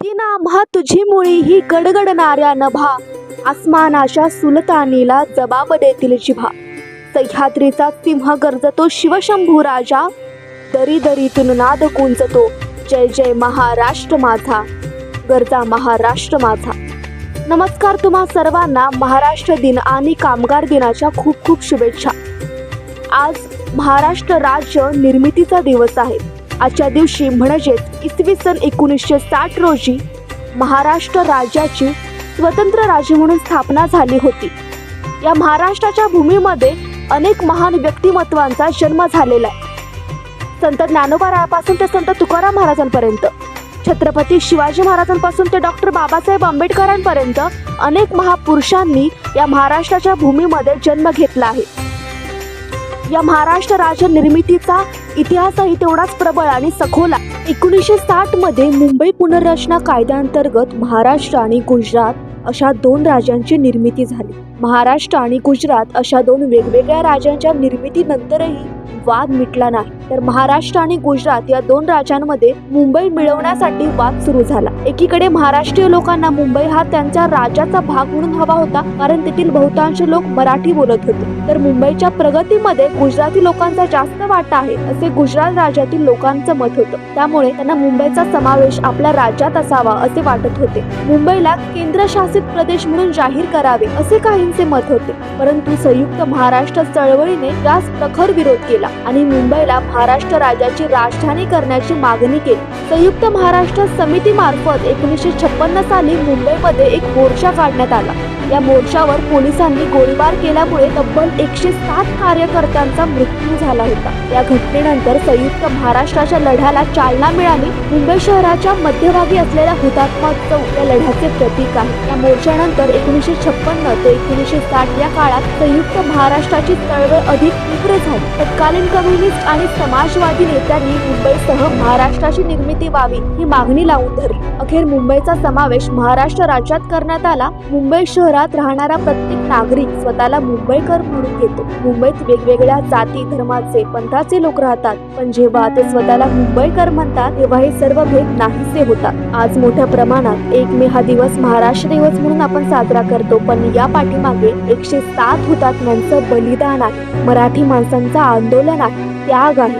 भक्तीना आम्हा तुझी मुळी ही गडगडणाऱ्या नभा. आसमानाच्या सुलतानीला जबाब देतील जिभा. सह्याद्रीचा सिंह गरजतो शिवशंभू राजा. दरी दरीतून नाद कुंजतो. जय जय महाराष्ट्र माझा. गरजा महाराष्ट्र माझा. नमस्कार तुम्हा सर्वांना महाराष्ट्र दिन आणि कामगार दिनाच्या खूप खूप शुभेच्छा. आज महाराष्ट्र राज्य निर्मितीचा दिवस आहे. आजच्या दिवशी म्हणजेच इसवी सन एकोणीसशे साठ रोजी महाराष्ट्र राज्याची स्वतंत्र राज्य म्हणून स्थापना झाली होती. या महाराष्ट्राच्या भूमीमध्ये अनेक महान व्यक्तिमत्वांचा जन्म झालेला आहे. संत ज्ञानोबारायापासून ते संत तुकाराम महाराजांपर्यंत छत्रपती शिवाजी महाराजांपासून ते डॉक्टर बाबासाहेब आंबेडकरांपर्यंत अनेक महापुरुषांनी या महाराष्ट्राच्या भूमीमध्ये जन्म घेतला आहे. या महाराष्ट्र राज्य निर्मितीचा इतिहासही तेवढाच प्रबळ आणि सखोल एकोणीसशे साठमध्ये मुंबई पुनर्रचना कायद्याअंतर्गत महाराष्ट्र आणि गुजरात अशा दोन राज्यांची निर्मिती झाली. महाराष्ट्र आणि गुजरात अशा दोन वेगवेगळ्या राज्यांच्या निर्मितीनंतरही वाद मिटला नाही. तर महाराष्ट्र आणि गुजरात या दोन राज्यांमध्ये मुंबई मिळवण्यासाठी वाद सुरू झाला. एकीकडे महाराष्ट्रीय लोकांना मुंबई हा त्यांच्या राज्याचा भाग म्हणून हवा होता कारण तेथील बहुतांश लोक मराठी बोलत होते. तर मुंबईच्या प्रगतीमध्ये गुजराती लोकांचा जास्त वाटा आहे असे गुजरात राज्यातील लोकांचं मत होतं. त्यामुळे त्यांना मुंबईचा समावेश आपल्या राज्यात असावा असे वाटत होते. मुंबईला केंद्रशासित प्रदेश म्हणून जाहीर करावे असे काहींचे मत होते. परंतु संयुक्त महाराष्ट्र चळवळीने यास प्रखर विरोध केला आणि मुंबईला महाराष्ट्र राज्याची राजधानी करण्याची मागणी केली. संयुक्त महाराष्ट्र समितीमार्फत एकोणीसशे छप्पन्न साली मुंबईमध्ये एक मोर्चा काढण्यात आला. या मोर्चावर पोलिसांनी गोळीबार केल्यामुळे तब्बल एकशे सात कार्यकर्त्यांचा मृत्यू झाला होता. या घटनेनंतर संयुक्त महाराष्ट्राच्या लढ्याला चालना मिळाली. मुंबई शहराच्या मध्यभागी असलेल्या हुतात्मा चौक या लढ्याचे प्रतीक आहे. या मोर्चानंतर एकोणीसशे छप्पन्न ते एकोणीसशे साठ या काळात संयुक्त महाराष्ट्राची चळवळ अधिक तीव्र झाली. तत्कालीन कम्युनिस्ट आणि समाजवादी नेत्यांनी मुंबईसह महाराष्ट्राची निर्मिती व्हावी ही मागणी लावून धरली. अखेर मुंबईचा समावेश महाराष्ट्र राज्यात करण्यात आला. मुंबई शहरात राहणारा प्रत्येक नागरिक स्वतःला मुंबईकर म्हणून घेतो. मुंबईत वेगवेगळ्या जाती धर्माचे पंथाचे लोक राहतात. पण जेव्हा ते स्वतःला मुंबईकर म्हणतात तेव्हा हे सर्व भेद नाहीसे होतात. आज मोठ्या प्रमाणात एक मे हा दिवस महाराष्ट्र दिवस म्हणून आपण साजरा करतो. पण या पाठीमागे एकशे सात हुतात्म्यांचं बलिदान आहे. मराठी माणसांचा आंदोलन आहे. त्याग आहे.